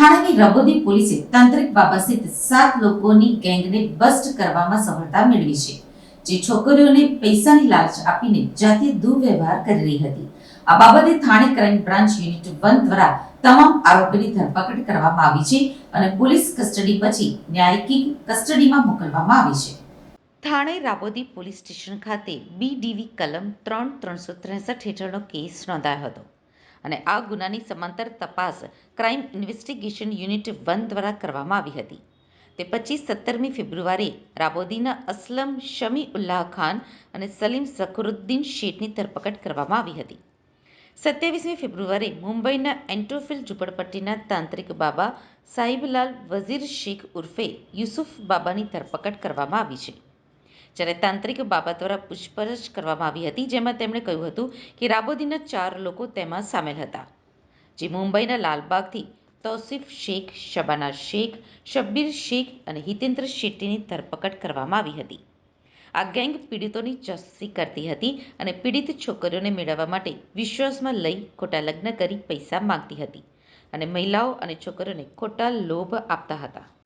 રબોદી પોલીસે તાંત્રિક બાબા સ્થિત સાત લોકોની ગેંગને બસ્ટ કરવામાં સફળતા મેળવી છે. જે છોકરીઓને પૈસાની લાલચ આપીને જાતે દુર્વ્યવહાર કરી રહી હતી. આ બાબતે Thane crime branch unit one દ્વારા તમામ આરોપીની ધરપકડ કરવામાં આવી છે અને પોલીસ કસ્ટડી પછી ન્યાયિક કસ્ટડીમાં મોકલવામાં આવી છે. થાણે રાબોદી પોલીસ સ્ટેશન ખાતે બી ડીવી કલમ ત્રણ ત્રણસો ત્રેસઠ હેઠળનો કેસ નોંધાયો હતો. અને આ ગુનાની સમાંતર તપાસ ક્રાઇમ ઇન્વેસ્ટિગેશન યુનિટ વન દ્વારા કરવામાં આવી હતી. તે પચીસ સત્તરમી ફેબ્રુઆરી રાબોદીના અસલમ શમી ઉલ્લાહ ખાન અને સલીમ સખરુદ્દીન શેઠની ધરપકડ કરવામાં આવી હતી. સત્યાવીસમી ફેબ્રુઆરી મુંબઈના એન્ટોફિલ ઝૂંપડપટ્ટીના તાંત્રિક બાબા સાહિબલાલ વઝીર શેખ ઉર્ફે યુસુફ બાબાની ધરપકડ કરવામાં આવી છે. જ્યારે તાંત્રિક બાબા દ્વારા પૂછપરછ કરવામાં આવી હતી, જેમાં તેમણે કહ્યું હતું કે રાબોદીના ચાર લોકો તેમાં સામેલ હતા. જે મુંબઈના લાલબાગથી તૌસિફ શેખ, શબાના શેખ, શબ્બીર શેખ અને હિતેન્દ્ર શેટ્ટીની ધરપકડ કરવામાં આવી હતી. આ ગેંગ પીડિતોની ચસ્સી કરતી હતી અને પીડિત છોકરીઓને મેળવવા માટે વિશ્વાસમાં લઈ ખોટા લગ્ન કરી પૈસા માંગતી હતી અને મહિલાઓ અને છોકરીઓને ખોટા લોભ આપતા હતા.